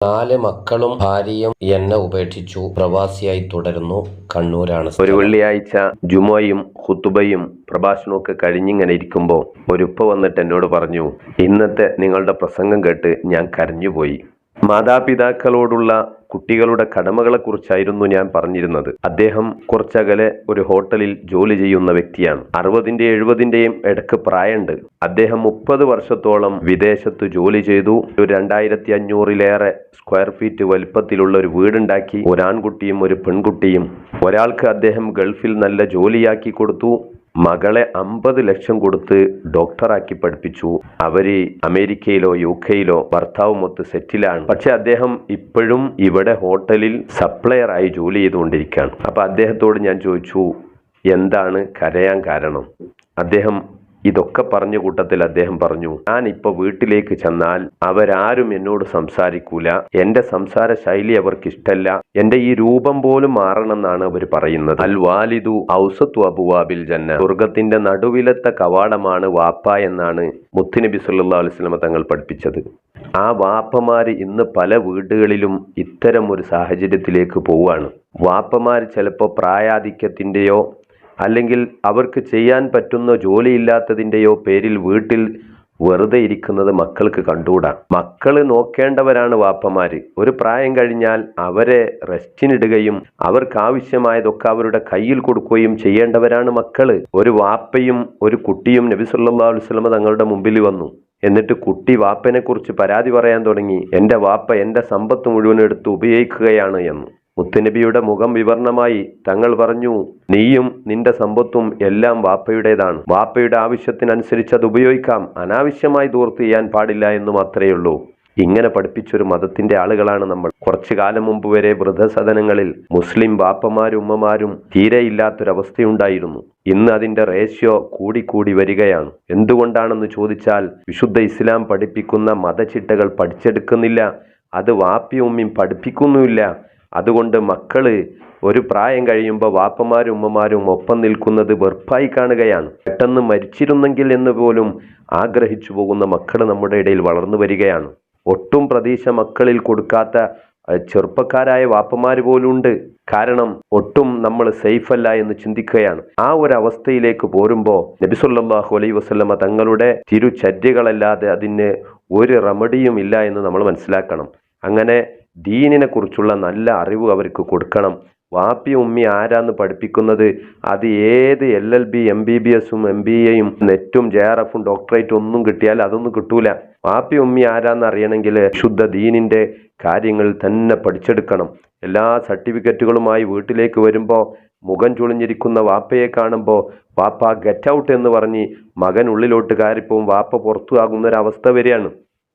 നാല് മക്കളും ഭാര്യയും എന്നെ ഉപേക്ഷിച്ചു. പ്രവാസിയായി തുടരുന്നു. കണ്ണൂരാണ് ഒരു വെള്ളിയാഴ്ച ജുമോയും ഹുത്തുബയും പ്രഭാഷണവും ഒക്കെ കഴിഞ്ഞിങ്ങനെ ഇരിക്കുമ്പോൾ ഒരുപ്പ വന്നിട്ട് എന്നോട് പറഞ്ഞു ഇന്നത്തെ നിങ്ങളുടെ പ്രസംഗം കേട്ട് ഞാൻ കരഞ്ഞുപോയി. മാതാപിതാക്കളോടുള്ള കുട്ടികളുടെ കടമകളെക്കുറിച്ചായിരുന്നു ഞാൻ പറഞ്ഞിരുന്നത്. അദ്ദേഹം കുറച്ചകലെ ഒരു ഹോട്ടലിൽ ജോലി ചെയ്യുന്ന വ്യക്തിയാണ്. അറുപതിന്റെ എഴുപതിന്റെയും ഇടയ്ക്ക് പ്രായമുണ്ട്. അദ്ദേഹം മുപ്പത് വർഷത്തോളം വിദേശത്ത് ജോലി ചെയ്തു. ഒരു രണ്ടായിരത്തി അഞ്ഞൂറിലേറെ സ്ക്വയർ ഫീറ്റ് വലിപ്പത്തിലുള്ള ഒരു വീടുണ്ടാക്കി. ഒരാൺകുട്ടിയും ഒരു പെൺകുട്ടിയും. ഒരാൾക്ക് അദ്ദേഹം ഗൾഫിൽ നല്ല ജോലിയാക്കി കൊടുത്തു. മകളെ അമ്പത് ലക്ഷം കൊടുത്ത് ഡോക്ടറാക്കി പഠിപ്പിച്ചു. അവർ അമേരിക്കയിലോ യു കെയിലോ ഭർത്താവുമൊത്ത് സെറ്റിലാണ്. പക്ഷെ അദ്ദേഹം ഇപ്പോഴും ഇവിടെ ഹോട്ടലിൽ സപ്ലയർ ആയി ജോലി ചെയ്തുകൊണ്ടിരിക്കുകയാണ്. അപ്പൊ അദ്ദേഹത്തോട് ഞാൻ ചോദിച്ചു എന്താണ് കരയാൻ കാരണം? അദ്ദേഹം ഇതൊക്കെ പറഞ്ഞ കൂട്ടത്തിൽ അദ്ദേഹം പറഞ്ഞു ഞാൻ ഇപ്പൊ വീട്ടിലേക്ക് ചെന്നാൽ അവരാരും എന്നോട് സംസാരിക്കൂല. എന്റെ സംസാര ശൈലി അവർക്ക് ഇഷ്ടല്ല എന്റെ ഈ രൂപം പോലും മാറണമെന്നാണ് അവർ പറയുന്നത്. അൽ വാലിദു ഔസത്തു അബുവാബിൽ ജന്ന. സ്വർഗത്തിന്റെ നടുവിലത്തെ കവാടമാണ് വാപ്പ എന്നാണ് മുത്തുനബി സല്ലാ അലുസ്ലമ തങ്ങൾ പഠിപ്പിച്ചത്. ആ വാപ്പമാര് ഇന്ന് പല വീടുകളിലും ഇത്തരം ഒരു സാഹചര്യത്തിലേക്ക് പോവാണ്. വാപ്പമാർ ചിലപ്പോൾ പ്രായാധിക്യത്തിന്റെയോ അല്ലെങ്കിൽ അവർക്ക് ചെയ്യാൻ പറ്റുന്ന ജോലിയില്ലാത്തതിന്റെയോ പേരിൽ വീട്ടിൽ വെറുതെ ഇരിക്കുന്നത് മക്കൾക്ക് കണ്ടുകൂടാ. മക്കൾ നോക്കേണ്ടവരാണ് വാപ്പമാര് ഒരു പ്രായം കഴിഞ്ഞാൽ അവരെ റെസ്റ്റിനിടുകയും അവർക്ക് ആവശ്യമായതൊക്കെ അവരുടെ കയ്യിൽ കൊടുക്കുകയും ചെയ്യേണ്ടവരാണ് മക്കൾ ഒരു വാപ്പയും ഒരു കുട്ടിയും നബി സല്ലാ അലുസ്ലമ തങ്ങളുടെ മുമ്പിൽ വന്നു. എന്നിട്ട് കുട്ടി വാപ്പനെക്കുറിച്ച് പരാതി പറയാൻ തുടങ്ങി. എന്റെ വാപ്പ എന്റെ സമ്പത്ത് മുഴുവൻ എടുത്ത് ഉപയോഗിക്കുകയാണ് എന്ന്. മുത്തുനബിയുടെ മുഖം വിവരണമായി തങ്ങൾ പറഞ്ഞു നീയും നിന്റെ സമ്പത്തും എല്ലാം വാപ്പയുടേതാണ്. വാപ്പയുടെ ആവശ്യത്തിനനുസരിച്ച് അത് ഉപയോഗിക്കാം. അനാവശ്യമായി ദൂർത്ത് ചെയ്യാൻ പാടില്ല എന്നും അത്രയുള്ളൂ ഇങ്ങനെ പഠിപ്പിച്ചൊരു മതത്തിന്റെ ആളുകളാണ് നമ്മൾ. കുറച്ചു കാലം മുമ്പ് വരെ വൃദ്ധസദനങ്ങളിൽ മുസ്ലിം വാപ്പമാരും ഉമ്മമാരും തീരെ ഇല്ലാത്തൊരവസ്ഥയുണ്ടായിരുന്നു. ഇന്ന് അതിന്റെ റേഷ്യോ കൂടിക്കൂടി വരികയാണ്. എന്തുകൊണ്ടാണെന്ന് ചോദിച്ചാൽ വിശുദ്ധ ഇസ്ലാം പഠിപ്പിക്കുന്ന മതചിട്ടകൾ പഠിച്ചെടുക്കുന്നില്ല. അത് വാപ്പിയും ഉമ്മയും പഠിപ്പിക്കുന്നുമില്ല. അതുകൊണ്ട് മക്കൾ ഒരു പ്രായം കഴിയുമ്പോൾ വാപ്പമാരും ഉമ്മമാരും ഒപ്പം നിൽക്കുന്നത് വെറുപ്പായി കാണുകയാണ്. പെട്ടെന്ന് മരിച്ചിരുന്നെങ്കിൽ എന്ന് പോലും ആഗ്രഹിച്ചു പോകുന്ന മക്കൾ നമ്മുടെ ഇടയിൽ വളർന്നു വരികയാണ്. ഒട്ടും പ്രതീക്ഷ മക്കളിൽ കൊടുക്കാത്ത ചെറുപ്പക്കാരായ വാപ്പമാർ പോലും ഉണ്ട് കാരണം ഒട്ടും നമ്മൾ സേഫ് അല്ല എന്ന് ചിന്തിക്കുകയാണ്. ആ ഒരു അവസ്ഥയിലേക്ക് പോരുമ്പോൾ നബിസുല്ലാഹു അലൈ വസ്ലമ തങ്ങളുടെ തിരുചര്യകളല്ലാതെ അതിന് ഒരു റെമഡിയും ഇല്ല എന്ന് നമ്മൾ മനസ്സിലാക്കണം. അങ്ങനെ ദീനിനെ കുറിച്ചുള്ള നല്ല അറിവ് അവർക്ക് കൊടുക്കണം. വാപ്പി ഉമ്മി ആരാന്ന് പഠിപ്പിക്കുന്നത്? അത് ഏത് L L B M B B എസും എം ബി എയും നെറ്റും ജെ ആർ എഫും ഡോക്ടറേറ്റും ഒന്നും കിട്ടിയാൽ അതൊന്നും കിട്ടൂല. വാപ്പി ഉമ്മി ആരാന്ന് അറിയണമെങ്കിൽ ശുദ്ധ ദീനിന്റെ കാര്യങ്ങൾ തന്നെ പഠിച്ചെടുക്കണം. എല്ലാ സർട്ടിഫിക്കറ്റുകളുമായി വീട്ടിലേക്ക് വരുമ്പോൾ മുഖം ചുളിഞ്ഞിരിക്കുന്ന വാപ്പയെ കാണുമ്പോൾ വാപ്പ ഗെറ്റ് ഔട്ട് എന്ന് പറഞ്ഞ് മകൻ ഉള്ളിലോട്ട് കയറിപ്പോവും. വാപ്പ പുറത്തു ആകുന്ന ഒരു അവസ്ഥ വരികയാണ്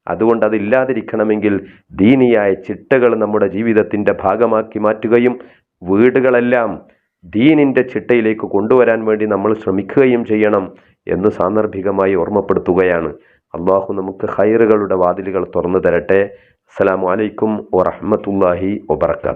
അതുകൊണ്ട് അതില്ലാതിരിക്കണമെങ്കിൽ ദീനിയായ ചിട്ടകൾ നമ്മുടെ ജീവിതത്തിന്റെ ഭാഗമാക്കി മാറ്റുകയും വീടുകളെല്ലാം ദീനിന്റെ ചിട്ടയിലേക്ക് കൊണ്ടുവരാൻ വേണ്ടി നമ്മൾ ശ്രമിക്കുകയും ചെയ്യണം എന്ന് സാന്ദർഭികമായി ഓർമ്മപ്പെടുത്തുകയാണ്. അള്ളാഹു നമുക്ക് ഹൈറുകളുടെ വാതിലുകൾ തുറന്നു തരട്ടെ. അസ്സലാമു അലൈക്കും വറഹമത്തല്ലാഹി വബർക്കാത്ത്